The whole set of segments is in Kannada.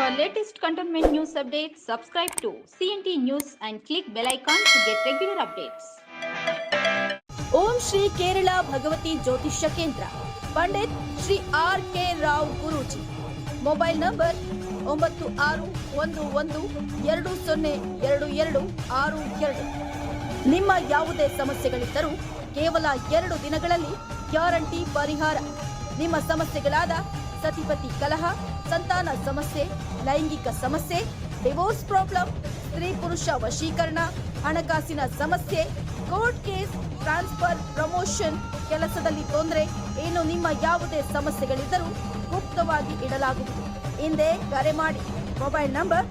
For latest cantonment news updates, subscribe to CNT News and click bell icon to get regular updates. ಓಂ ಶ್ರೀ ಕೇರಳ ಭಗವತಿ ಜ್ಯೋತಿಷ್ಯ ಕೇಂದ್ರ. Pandit Shri R K Rao Guruji. Mobile number ಒಂಬತ್ತು ಆರು ಒಂದು ಒಂದು ಎರಡು ಸೊನ್ನೆ ಎರಡು ಎರಡು ಆರು ಎರಡು. ನಿಮ್ಮ ಯಾವುದೇ ಸಮಸ್ಯೆಗಳಿದ್ದರೂ ಕೇವಲ ಎರಡು ದಿನಗಳಲ್ಲಿ ಗ್ಯಾರಂಟಿ ಪರಿಹಾರ. ನಿಮ್ಮ ಸಮಸ್ಯೆಗಳಾದ ಸತಿಪತಿ ಕಲಹ, ಸಂತಾನ ಸಮಸ್ಯೆ, ಲೈಂಗಿಕ ಸಮಸ್ಯೆ ಡಿವೋರ್ಸ್ ಪ್ರಾಬ್ಲಮ್ ಸ್ತ್ರೀ ಪುರುಷ ವಶೀಕರಣ, ಹಣಕಾಸಿನ ಸಮಸ್ಯೆ ಕೋರ್ಟ್ ಕೇಸ್ ಟ್ರಾನ್ಸ್ಫರ್ ಪ್ರಮೋಷನ್ ಕೆಲಸದಲ್ಲಿ ತೊಂದರೆ, ಏನು ನಿಮ್ಮ ಯಾವುದೇ ಸಮಸ್ಯೆಗಳಿದ್ದರೂ ಗುಪ್ತವಾಗಿ ಇಡಲಾಗುವುದು. ಹಿಂದೆ ಕರೆ ಮಾಡಿ. Mobile number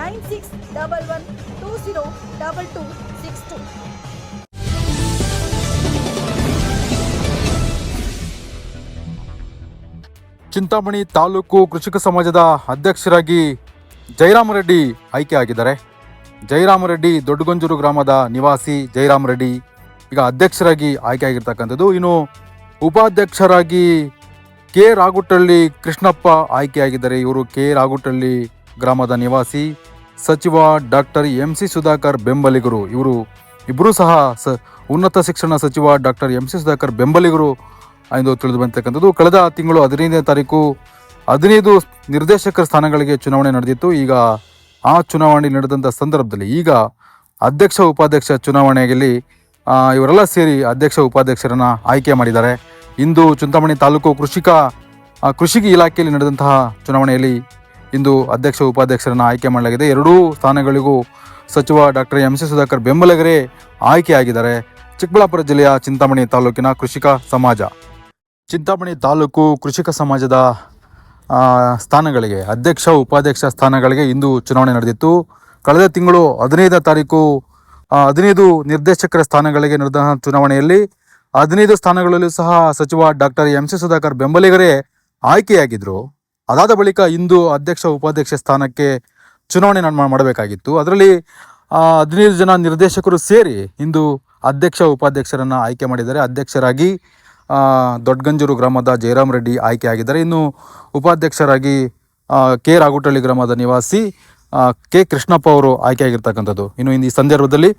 nine six double one two zero double two six two. Chintamani taluk ಕೃಷಿಕ ಸಮಾಜದ ಅಧ್ಯಕ್ಷರಾಗಿ ಜಯರಾಮರೆಡ್ಡಿ ಆಯ್ಕೆಯಾಗಿದ್ದಾರೆ. ಜಯರಾಮರೆಡ್ಡಿ ದೊಡ್ಡಗೊಂಜೂರು ಗ್ರಾಮದ ನಿವಾಸಿ ಜಯರಾಮರೆಡ್ಡಿ ಈಗ ಅಧ್ಯಕ್ಷರಾಗಿ ಆಯ್ಕೆಯಾಗಿರ್ತಕ್ಕಂಥದ್ದು. ಇನ್ನು ಉಪಾಧ್ಯಕ್ಷರಾಗಿ ಕೆ ರಾಗುಟಳ್ಳಿ ಕೃಷ್ಣಪ್ಪ ಆಯ್ಕೆಯಾಗಿದ್ದಾರೆ. ಇವರು ಕೆ ರಾಗುಟಳ್ಳಿ ಗ್ರಾಮದ ನಿವಾಸಿ. ಸಚಿವ ಡಾಕ್ಟರ್ ಎಂ ಸಿ ಸುಧಾಕರ್ ಬೆಂಬಲಿಗರು ಇವರು ಇಬ್ಬರೂ ಸಹ ಸ ಉನ್ನತ ಶಿಕ್ಷಣ ಸಚಿವ ಡಾಕ್ಟರ್ ಎಂ ಸಿ ಸುಧಾಕರ್ ಬೆಂಬಲಿಗರು ಎಂದು ತಿಳಿದು ಬಂದಿರತಕ್ಕಂಥದ್ದು. ಕಳೆದ ತಿಂಗಳು ಹದಿನೈದನೇ ತಾರೀಕು ಹದಿನೈದು ನಿರ್ದೇಶಕರ ಸ್ಥಾನಗಳಿಗೆ ಚುನಾವಣೆ ನಡೆದಿತ್ತು. ಈಗ ಆ ಚುನಾವಣೆ ನಡೆದಂಥ ಸಂದರ್ಭದಲ್ಲಿ ಈಗ ಅಧ್ಯಕ್ಷ, ಉಪಾಧ್ಯಕ್ಷ ಚುನಾವಣೆಯಲ್ಲಿ ಇವರೆಲ್ಲ ಸೇರಿ ಅಧ್ಯಕ್ಷ, ಉಪಾಧ್ಯಕ್ಷರನ್ನ ಆಯ್ಕೆ ಮಾಡಿದ್ದಾರೆ. ಇಂದು ಚಿಂತಾಮಣಿ ತಾಲೂಕು ಕೃಷಿಕ ಕೃಷಿಗೆ ಇಲಾಖೆಯಲ್ಲಿ ನಡೆದಂತಹ ಚುನಾವಣೆಯಲ್ಲಿ ಇಂದು ಅಧ್ಯಕ್ಷ, ಉಪಾಧ್ಯಕ್ಷರನ್ನು ಆಯ್ಕೆ ಮಾಡಲಾಗಿದೆ. ಎರಡೂ ಸ್ಥಾನಗಳಿಗೂ ಸಚಿವ ಡಾಕ್ಟರ್ ಎಂ. ಸಿ. ಸುಧಾಕರ್ ಬೆಂಬಲಿಗರೇ ಆಯ್ಕೆಯಾಗಿದ್ದಾರೆ. ಚಿಕ್ಕಬಳ್ಳಾಪುರ ಜಿಲ್ಲೆಯ ಚಿಂತಾಮಣಿ ತಾಲೂಕಿನ ಕೃಷಿಕ ಸಮಾಜ. ಚಿಂತಾಮಣಿ ತಾಲೂಕು ಕೃಷಿಕ ಸಮಾಜದ ಸ್ಥಾನಗಳಿಗೆ, ಅಧ್ಯಕ್ಷ, ಉಪಾಧ್ಯಕ್ಷ ಸ್ಥಾನಗಳಿಗೆ ಇಂದು ಚುನಾವಣೆ ನಡೆದಿತ್ತು. ಕಳೆದ ತಿಂಗಳು ಹದಿನೈದನೇ ತಾರೀಕು ಹದಿನೈದು ನಿರ್ದೇಶಕರ ಸ್ಥಾನಗಳಿಗೆ ನಡೆದ ಚುನಾವಣೆಯಲ್ಲಿ ಹದಿನೈದು ಸ್ಥಾನಗಳಲ್ಲೂ ಸಹ ಸಚಿವ ಡಾಕ್ಟರ್ ಎಂ ಸಿ ಸುಧಾಕರ್ ಬೆಂಬಲಿಗರೇ ಆಯ್ಕೆಯಾಗಿದ್ದರು ಅದಾದ ಬಳಿಕ ಇಂದು ಅಧ್ಯಕ್ಷ, ಉಪಾಧ್ಯಕ್ಷ ಸ್ಥಾನಕ್ಕೆ ಚುನಾವಣೆ ಮಾಡಬೇಕಾಗಿತ್ತು. ಅದರಲ್ಲಿ ಹದಿನೈದು ಜನ ನಿರ್ದೇಶಕರು ಸೇರಿ ಇಂದು ಅಧ್ಯಕ್ಷ, ಉಪಾಧ್ಯಕ್ಷರನ್ನು ಆಯ್ಕೆ ಮಾಡಿದ್ದಾರೆ. ಅಧ್ಯಕ್ಷರಾಗಿ ದೊಡ್ಡಗಂಜೂರು ಗ್ರಾಮದ ಜಯರಾಮ್ ರೆಡ್ಡಿ ಆಯ್ಕೆಯಾಗಿದ್ದಾರೆ. ಇನ್ನು ಉಪಾಧ್ಯಕ್ಷರಾಗಿ ಕೆ ರಾಗುಟಳ್ಳಿ ಗ್ರಾಮದ ನಿವಾಸಿ ಕೆ ಕೃಷ್ಣಪ್ಪ ಅವರು ಆಯ್ಕೆಯಾಗಿರ್ತಕ್ಕಂಥದ್ದು. ಇನ್ನು ಈ ಸಂದರ್ಭದಲ್ಲಿ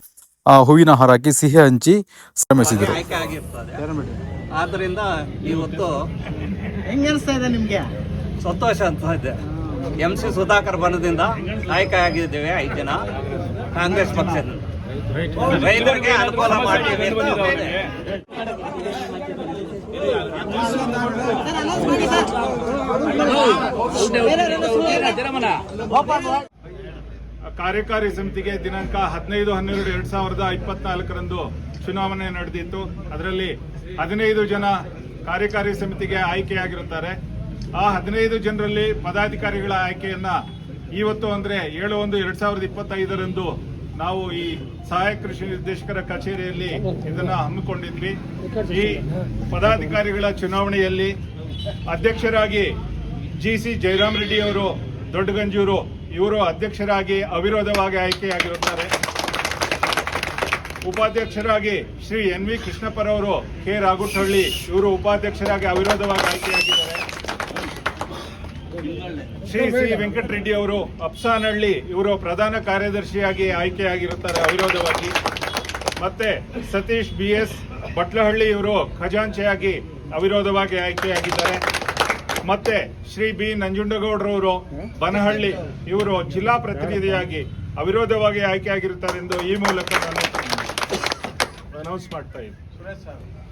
ಹೂವಿನ ಹಾರ ಹಾಕಿ ಸಿಹಿ ಹಂಚಿ ಶ್ರಮಿಸಿದರು. ಆದ್ದರಿಂದ ಇವತ್ತು ಹೆಂಗ ಅನಿಸ್ತಾ ಇದೆ ನಿಮ್ಗೆ? ಸಂತೋಷ ಅಂತ ಇದೆ. ಎಂ ಸಿ ಸುಧಾಕರ್ ಬಣ್ಣದಿಂದ ಆಯ್ಕೆ ಆಗಿದ್ದೇವೆ ಐದು ಜನ ಕಾಂಗ್ರೆಸ್ ಪಕ್ಷದಿಂದ. ರೈತರಿಗೆ ಅನುಕೂಲ ಮಾಡಿ. ಕಾರ್ಯಕಾರಿ ಸಮಿತಿಗೆ ದಿನಾಂಕ ಹದಿನೈದು, ಹನ್ನೆರಡು, ಎರಡ್ ಸಾವಿರದ ಇಪ್ಪತ್ನಾಲ್ಕರಂದು ಚುನಾವಣೆ ನಡೆದಿತ್ತು. ಅದರಲ್ಲಿ ಹದಿನೈದು ಜನ ಕಾರ್ಯಕಾರಿ ಸಮಿತಿಗೆ ಆಯ್ಕೆಯಾಗಿರುತ್ತಾರೆ. ಆ ಹದಿನೈದು ಜನರಲ್ಲಿ ಪದಾಧಿಕಾರಿಗಳ ಆಯ್ಕೆಯನ್ನ ಇವತ್ತು ಅಂದ್ರೆ ಏಳು ಒಂದು, ಎರಡ್ ಸಾವಿರದ ಇಪ್ಪತ್ತೈದರಂದು ನಾವು ಈ ಸಹಾಯಕ ಕೃಷಿ ನಿರ್ದೇಶಕರ ಕಚೇರಿಯಲ್ಲಿ ಇದನ್ನ ಹಮ್ಮಿಕೊಂಡಿದ್ವಿ. ಈ ಪದಾಧಿಕಾರಿಗಳ ಚುನಾವಣೆಯಲ್ಲಿ ಅಧ್ಯಕ್ಷರಾಗಿ ಜಿ ಸಿ ಜಯರಾಮ್ ರೆಡ್ಡಿ ಅವರು, ದೊಡ್ಡಗಂಜೂರು, ಇವರು ಅಧ್ಯಕ್ಷರಾಗಿ ಅವಿರೋಧವಾಗಿ ಆಯ್ಕೆಯಾಗಿರುತ್ತಾರೆ. ಉಪಾಧ್ಯಕ್ಷರಾಗಿ ಶ್ರೀ ಎನ್ ವಿ ಕೃಷ್ಣಪ್ಪರವರು, ಕೆ ರಾಗುಟಹಳ್ಳಿ ಇವರು ಉಪಾಧ್ಯಕ್ಷರಾಗಿ ಅವಿರೋಧವಾಗಿ ಆಯ್ಕೆಯಾಗಿದ್ದಾರೆ. ಶ್ರೀ ಶ್ರೀ ವೆಂಕಟರೆಡ್ಡಿ ಅವರು ಅಪ್ಸಾನಹಳ್ಳಿ, ಇವರು ಪ್ರಧಾನ ಕಾರ್ಯದರ್ಶಿಯಾಗಿ ಆಯ್ಕೆಯಾಗಿರುತ್ತಾರೆ ಅವಿರೋಧವಾಗಿ. ಮತ್ತೆ ಸತೀಶ್ ಬಿ ಎಸ್ ಬಟ್ಲಹಳ್ಳಿ ಇವರು ಖಜಾಂಚೆಯಾಗಿ ಅವಿರೋಧವಾಗಿ ಆಯ್ಕೆಯಾಗಿದ್ದಾರೆ. ಮತ್ತೆ ಶ್ರೀ ಬಿ ನಂಜುಂಡಗೌಡರವರು ಬನಹಳ್ಳಿ, ಇವರು ಜಿಲ್ಲಾ ಪ್ರತಿನಿಧಿಯಾಗಿ ಅವಿರೋಧವಾಗಿ ಆಯ್ಕೆಯಾಗಿರುತ್ತಾರೆ ಎಂದು ಈ ಮೂಲಕ ನಾನು ಅನೌನ್ಸ್ ಮಾಡ್ತಾ ಇದ್ದೀನಿ.